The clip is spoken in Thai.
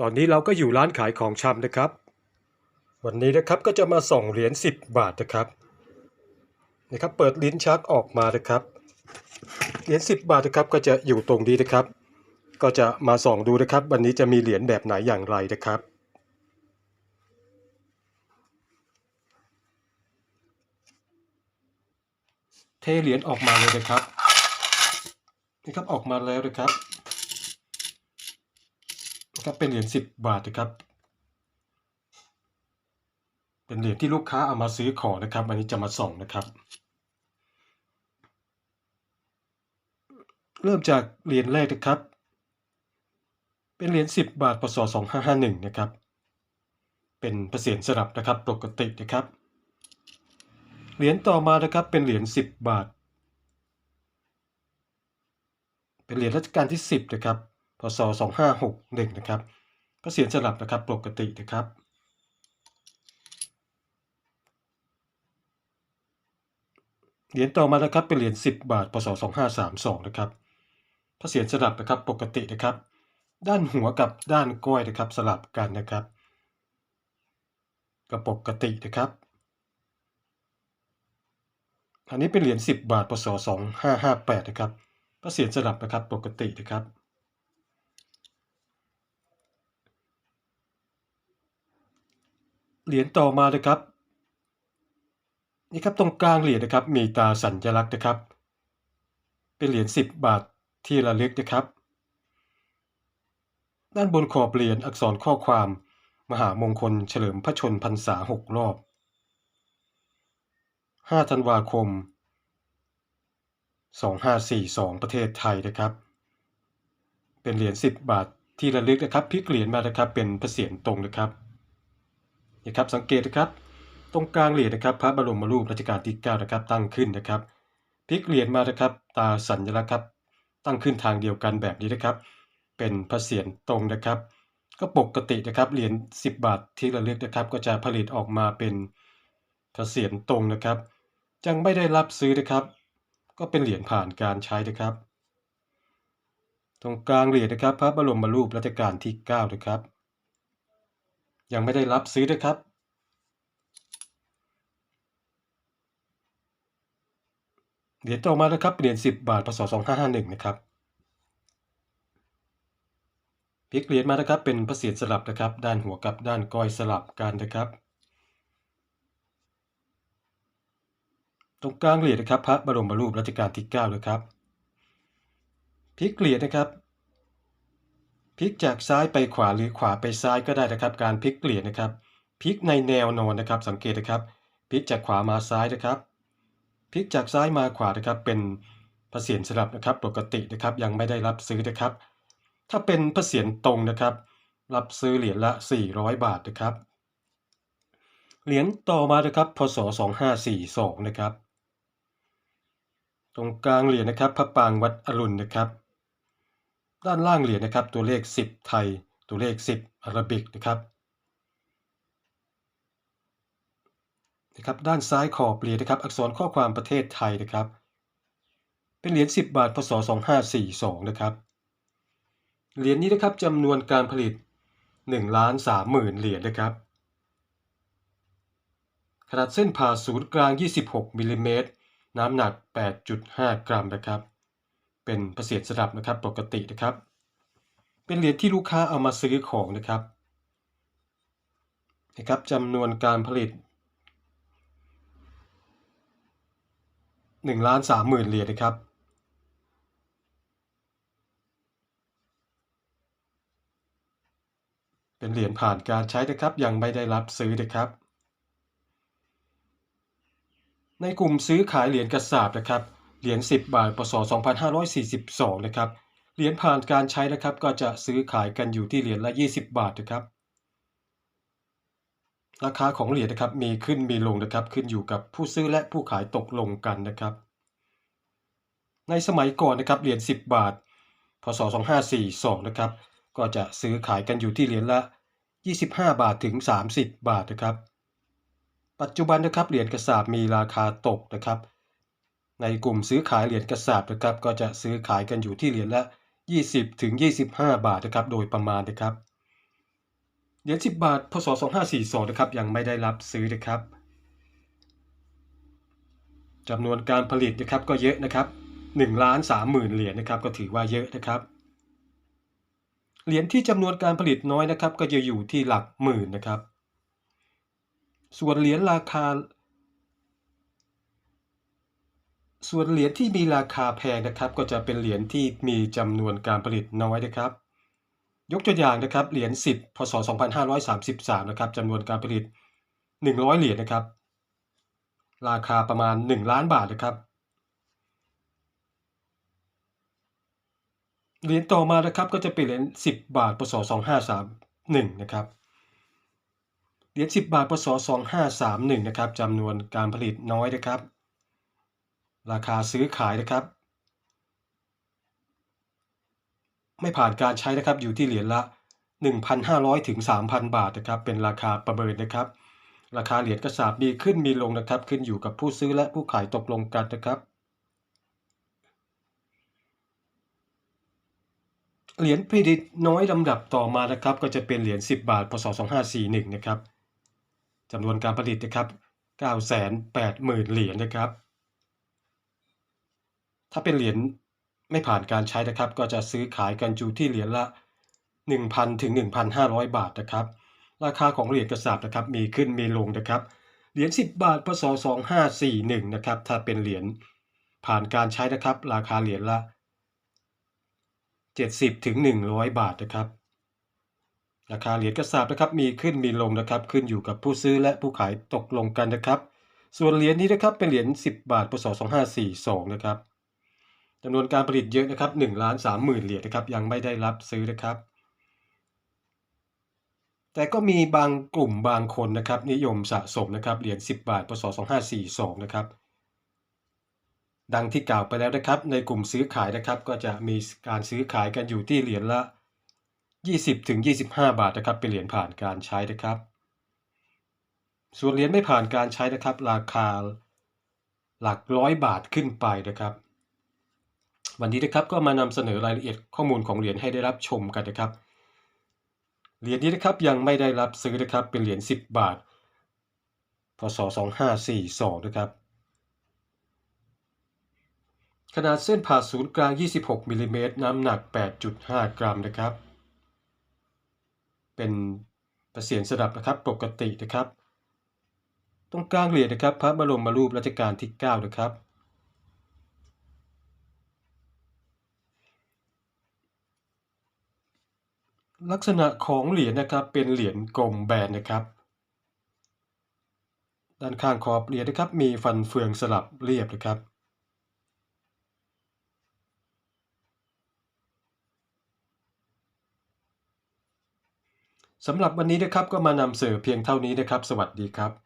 ตอนนี้เราก็อยู่ร้านขายของชำนะครับ วันนี้นะครับก็จะมาส่องเหรียญ10 บาทนะครับนะครับ เปิดลิ้นชักออกมานะครับ เหรียญ10 บาทนะครับก็จะอยู่ตรงนี้นะครับ ก็จะมาส่องดูนะครับ วันนี้จะมีเหรียญแบบไหนอย่างไรนะครับ เทเหรียญออกมาเลยนะครับนะครับออกมาแล้วนะครับ นะครับเป็นเหรียญ10บบาทนะครับ เป็นเหรียญที่ลูกค้าเอามาซื้อของนะครับวันนี้จะมาส่องนะครับ เริ่มจากเหรียญแรกนะครับ เป็นเหรียญ10บบาทพศ2551นะครับ เป็นเปอร์เซ็นต์สลับนะครับปกตินะครับ เหรียญต่อมานะครับเป็นเหรียญ10บบาท เป็นเหรียญรัชกาลที่10นะครับ พศ 2561 นะครับเปอร์เซ็นต์สลับนะครับปกตินะครับ เหรียญต่อมานะครับเป็นเหรียญ10 บาท พศ 2532 นะครับพระเศียรสลับนะครับปกตินะครับ ด้านหัวกับด้านก้อยนะครับสลับกันนะครับกับปกตินะครับ อันนี้เป็นเหรียญ10 บาท พศ 2558 นะครับพระเศียรสลับนะครับปกตินะครับ เหรียญต่อมานะครับนี่ครับตรงกลางเหรียญนะครับ มีตาสัญลักษณ์นะครับ เป็นเหรียญ10 บาทที่ระลึกนะครับ ด้านบนขอบเหรียญอักษรข้อความ มหามงคลเฉลิมพระชนพรรษา6รอบ 5 ธันวาคม 2542 ประเทศไทยนะครับ เป็นเหรียญ10 บาทที่ระลึกนะครับพลิกเหรียญมานะครับเป็นพระเศียรตรงนะครับ นี่ครับสังเกตนะครับ ตรงกลางเหรียญนะครับ พระบรมรูปรัชกาลที่9นะครับตั้งขึ้นนะครับพลิกเหรียญมานะครับ ตาสัญลักษณ์ครับ ตั้งขึ้นทางเดียวกันแบบนี้นะครับ เป็นพระเศียรตรงนะครับ ก็ปกตินะครับเหรียญ10 บาทที่ระลึกนะครับ ก็จะผลิตออกมาเป็นพระเศียรตรงนะครับยังไม่ได้รับซื้อนะครับ ก็เป็นเหรียญผ่านการใช้นะครับ ตรงกลางเหรียญนะครับ พระบรมรูปรัชกาลที่9นะครับ ยังไม่ได้รับซื้อนะครับ เหรียญต่อมานะครับ เหรียญ10 บาทพศ2551 นะครับพลิกเหรียญมานะครับ เป็นพระเศียรสลับนะครับ ด้านหัวกับด้านก้อยสลับกันนะครับ ตรงกลางเหรียญนะครับ พระบรมรูปรัชกาลที่9นะครับพลิกเหรียญนะครับ พลิกจากซ้ายไปขวาหรือขวาไปซ้ายก็ได้นะครับ การพลิกเหรียญนะครับพลิกในแนวนอนนะครับ สังเกตนะครับพลิกจากขวามาซ้ายนะครับพลิกจากซ้ายมาขวานะครับ เป็นพระเศียรสลับนะครับปกตินะครับ ยังไม่ได้รับซื้อนะครับ ถ้าเป็นพระเศียรตรงนะครับ รับซื้อเหรียญละ 400 บาทนะครับ เหรียญต่อมานะครับพศ2542นะครับ ตรงกลางเหรียญนะครับพระปางวัดอรุณนะครับ ด้านล่างเหรียญนะครับ ตัวเลข 10 ไทย ตัวเลข 10อาราบิกนะครับนะครับด้านซ้ายขอบเหรียญนะครับ อักษรข้อความประเทศไทยนะครับ เป็นเหรียญ10 บาทพศ2542นะครับเหรียญนี้นะครับจำนวนการผลิต1ล้าน3หมื่นเหรียญนะครับ ขนาดเส้นผ่าศูนย์กลาง 26มิลลิเมตรน้ำหนัก 8.5 กรัมนะครับ เป็นประเสียรสลับนะครับปกตินะครับ เป็นเหรียญที่ลูกค้าเอามาซื้อของนะครับนะครับจำนวนการผลิต1ล้าน3หมื่นเหรียญนะครับเป็นเหรียญผ่านการใช้นะครับยังไม่ได้รับซื้อนะครับ ในกลุ่มซื้อขายเหรียญกระสาบนะครับ เหรียญ10 บาทพศ2542 นะครับ เหรียญผ่านการใช้นะครับ ก็จะซื้อขายกันอยู่ที่เหรียญละ 20 บาทนะครับ ราคาของเหรียญนะครับมีขึ้นมีลงนะครับ ขึ้นอยู่กับผู้ซื้อและผู้ขายตกลงกันนะครับ ในสมัยก่อนนะครับเหรียญ10 บาทพศ2542 นะครับ ก็จะซื้อขายกันอยู่ที่เหรียญละ 25 บาทถึง 30 บาทนะครับ ปัจจุบันนะครับเหรียญกระสาบมีราคาตกนะครับ ในกลุ่มซื้อขายเหรียญกระสาบนะครับ ก็จะซื้อขายกันอยู่ที่เหรียญละ 20ถึง25 บาทนะครับ โดยประมาณนะครับเหรียญ10 บาทพศ2542นะครับยังไม่ได้รับซื้อนะครับจำนวนการผลิตนะครับก็เยอะนะครับ1ล้าน3หมื่นเหรียญนะครับ ก็ถือว่าเยอะนะครับเหรียญที่จำนวนการผลิตน้อยนะครับ ก็จะอยู่ที่หลักหมื่นนะครับ ส่วนเหรียญราคา ส่วนเหรียญที่มีราคาแพงนะครับ ก็จะเป็นเหรียญที่มีจำนวนการผลิตน้อยนะครับ ยกตัวอย่างนะครับเหรียญ10พศ2533นะครับจำนวนการผลิต 100 เหรียญนะครับ ราคาประมาณ 1 ล้านบาทนะครับเหรียญต่อมานะครับก็จะเป็นเหรียญ10 บาทพศ2531นะครับเหรียญ10 บาทพศ2531นะครับจำนวนการผลิตน้อยนะครับ ราคาซื้อขายนะครับ ไม่ผ่านการใช้นะครับอยู่ที่เหรียญละ 1,500 ถึง 3,000 บาทนะครับ เป็นราคาประเมินนะครับ ราคาเหรียญกระสาบมีขึ้นมีลงนะครับ ขึ้นอยู่กับผู้ซื้อและผู้ขายตกลงกันนะครับเหรียญผลิตน้อยลำดับต่อมานะครับ ก็จะเป็นเหรียญ10 บาทพศ2541 นะครับจำนวนการผลิตนะครับ 980,000 เหรียญนะครับ ถ้าเป็นเหรียญไม่ผ่านการใช้นะครับ ก็จะซื้อขายกันอยู่ที่เหรียญละ 1,000 ถึง 1,500 บาทนะครับ ราคาของเหรียญกระสาบนะครับ มีขึ้นมีลงนะครับ เหรียญ 10 บาทพศ2541 นะครับ ถ้าเป็นเหรียญผ่านการใช้นะครับ ราคาเหรียญละ 70 ถึง 100 บาทนะครับราคาเหรียญกระสาบนะครับมีขึ้นมีลงนะครับ ขึ้นอยู่กับผู้ซื้อและผู้ขายตกลงกันนะครับ ส่วนเหรียญนี้นะครับเป็นเหรียญ10 บาทพศ2542นะครับ จำนวนการผลิตเยอะนะครับ1ล้าน3หมื่นเหรียญนะครับ ยังไม่ได้รับซื้อนะครับ แต่ก็มีบางกลุ่มบางคนนะครับ นิยมสะสมนะครับเหรียญ10 บาทพศ2542 นะครับ ดังที่กล่าวไปแล้วนะครับ ในกลุ่มซื้อขายนะครับ ก็จะมีการซื้อขายกันอยู่ที่เหรียญละ 20ถึง25 บาทนะครับ เป็นเหรียญผ่านการใช้นะครับ ส่วนเหรียญไม่ผ่านการใช้นะครับ ราคาหลักร้อยบาทขึ้นไปนะครับ วันนี้นะครับก็มานำเสนอรายละเอียดข้อมูลของเหรียญให้ได้รับชมกันนะครับ เหรียญนี้นะครับยังไม่ได้รับซื้อนะครับเป็นเหรียญ10 บาท พศ 2542 นะครับ ขนาดเส้นผ่าศูนย์กลาง 26มิลลิเมตรน้ำหนัก 8.5 กรัมนะครับ เป็นประเสียนสดับนะครับปกตินะครับ ตรงกลางเหรียญนะครับ พระบรมรูปรัชกาลที่ 9 นะครับ ลักษณะของเหรียญนะครับเป็นเหรียญกลมแบนนะครับ ด้านข้างขอบเหรียญนะครับ มีฟันเฟืองสลับเรียบนะครับสำหรับวันนี้นะครับก็มานำเสนอเพียงเท่านี้นะครับ สวัสดีครับ